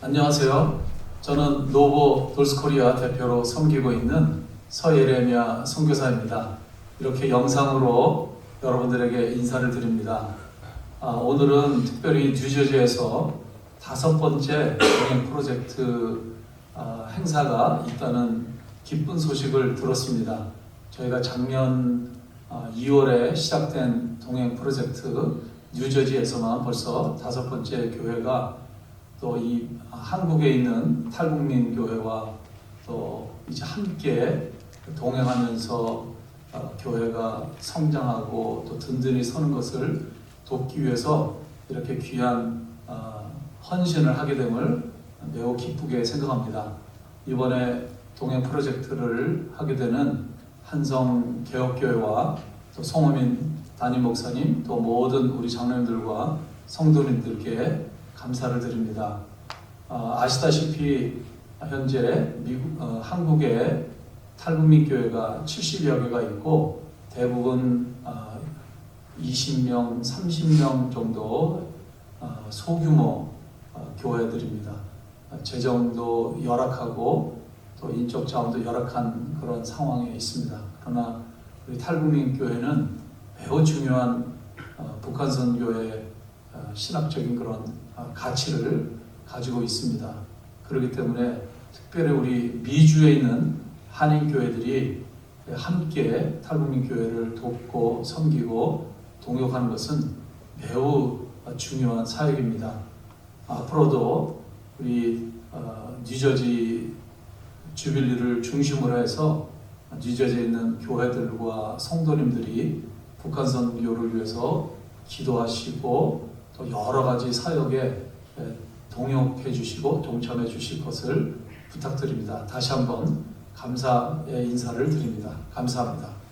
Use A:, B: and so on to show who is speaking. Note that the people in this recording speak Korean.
A: 안녕하세요. 저는 노보 돌스코리아 대표로 섬기고 있는 서예레미야 선교사입니다. 이렇게 영상으로 여러분들에게 인사를 드립니다. 아, 오늘은 특별히 뉴저지에서 다섯 번째 프로젝트 아, 행사가 있다는 기쁜 소식을 들었습니다. 저희가 작년 아, 2월에 시작된 동행 프로젝트 뉴저지에서만 벌써 다섯 번째 교회가 또 이 한국에 있는 탈북민 교회와 또 이제 함께 동행하면서 어, 교회가 성장하고 또 든든히 서는 것을 돕기 위해서 이렇게 귀한 어, 헌신을 하게 됨을 매우 기쁘게 생각합니다. 이번에 동행 프로젝트를 하게 되는 한성 개혁교회와 또 송호민 담임 목사님 또 모든 우리 장로님들과 성도님들께 감사를 드립니다. 아, 아시다시피 현재 미국, 어, 한국에 탈북민 교회가 70여 개가 있고 대부분 어, 20명, 30명 정도 어, 소규모 어, 교회들입니다. 어, 재정도 열악하고 또 인적 자원도 열악한 그런 상황에 있습니다. 그러나 우리 탈북민 교회는 매우 중요한 어, 북한선 교회의 어, 신학적인 그런 어, 가치를 가지고 있습니다. 그렇기 때문에 특별히 우리 미주에 있는 한인 교회들이 함께 탈북민 교회를 돕고 섬기고 동역하는 것은 매우 중요한 사역입니다. 앞으로도 우리 어, 뉴저지 주빌리를 중심으로 해서 뉴저지에 있는 교회들과 성도님들이 북한 선 교를 위해서 기도하시고 또 여러 가지 사역에 에, 동역해 주시고 동참해 주실 것을 부탁드립니다. 다시 한번 감사의 인사를 드립니다. 감사합니다.